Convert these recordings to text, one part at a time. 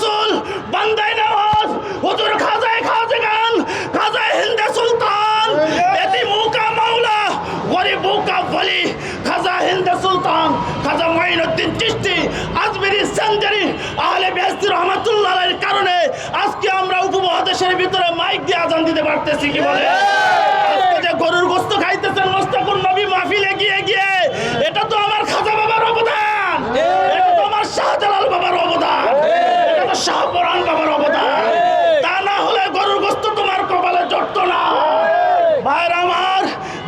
রাসূল, বান্দায় নওয়াজ হুজুর খাজায় খাজগান, খাজায় হিন্দে সুলতান এটি মুকা মাওলা, গরিব মুকা বলি খাজা হিন্দে সুলতান খাজা মাইনুদ্দিন চিশতি, আজমিরি সঞ্জারি, আহলে বেহস্তি রহমাতুল্লাহ কারণে আজকে আমরা উপমহাদেশের ভিতরে মাইক দিয়ে আজান দিতে পারতেছি কি বলে?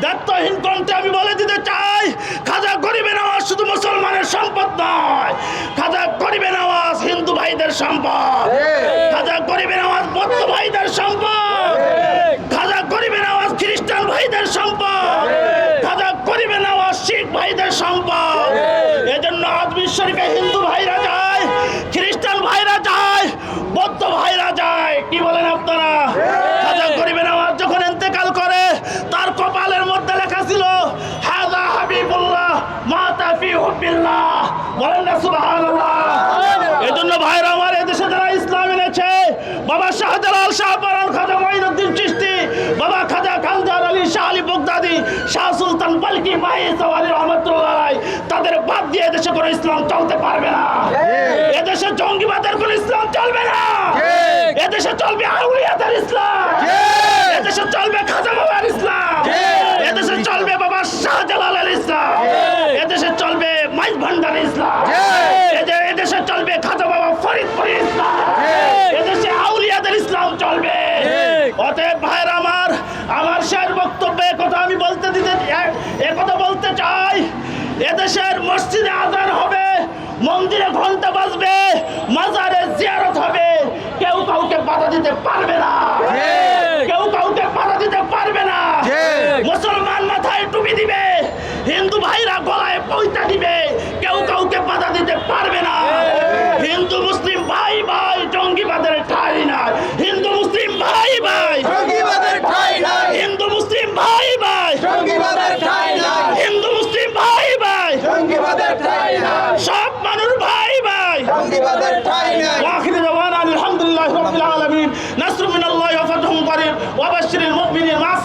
দায়িত্বহীন কণ্ঠে আমি বলে দিতে চাই খাজা গরিবের আওয়াজ শুধু মুসলমানের সম্পদ নয়। খাজা গরিবের আওয়াজ হিন্দু ভাইদের সম্পদ। খাজা গরিবের আওয়াজ বৌদ্ধ ভাইদের সম্পদ। খাজা গরিবের আওয়াজ খ্রিস্টান ভাইদের সম্পদ। খাজা গরিবের আওয়াজ শিখ ভাইদের সম্পদ। এজন্য আজমির শরীফে হিন্দু ভাইরা যায় খ্রিস্টান ভাইরা যায় বৌদ্ধ ভাইরা যায় কি বলেন আপনারা খাজা গরিবের আওয়াজ যখন ইন্তেকাল করে তার কপালের মধ্যে লেখা ছিল হাজা হাবিবুল্লাহ মাতা ফি হুবিল্লাহ বলেন না সুবহানাল্লাহ এজন্য ভাইরা আমার এদেশে যারা ইসলাম এনেছে বাবা শাহজালাল শাহপারান খাজা মাইনুদ্দিন চিশতি বাবা খাজা খানজার আলী শাহ আলী বগদাদি শাহ সুলতান রহমতুল্লাহ তাদের বাদ দিয়ে এদেশে কোনো ইসলাম চলতে পারবে না। এদেশে জঙ্গিবাদের কোনো ইসলাম চলবে না। এদেশে চলবে আউলিয়াদের ইসলাম। এদেশে চলবে খাজা বাবার ইসলাম। এদেশে চলবে বাবা শাহজালালের ইসলাম। এদেশে চলবে মাইজ ভান্ডার ইসলাম এদে- এদেশে চলবে খাজা বাবা ফরিদপুরি ইসলাম এদেশে আউলিয়াদের ইসলাম চলবে অতএব ভাইয়ের আমার আমার শেষ বক্তব্যে কথা আমি বলতে দিতে এ- এ কথা বলতে চাই এদেশের মসজিদে আজান হবে মন্দিরে ঘণ্টা বাজবে মাজারে জিয়ারত হবে। কেউ কাউকে বাধা দিতে পারবে না। কেউ কাউকে বাধা দিতে পারবে না। মুসলমান মাথায় টুপি দিবে হিন্দু ভাইরা গলায় পৈতা দিবে অবশ্যই মুমিনের মাস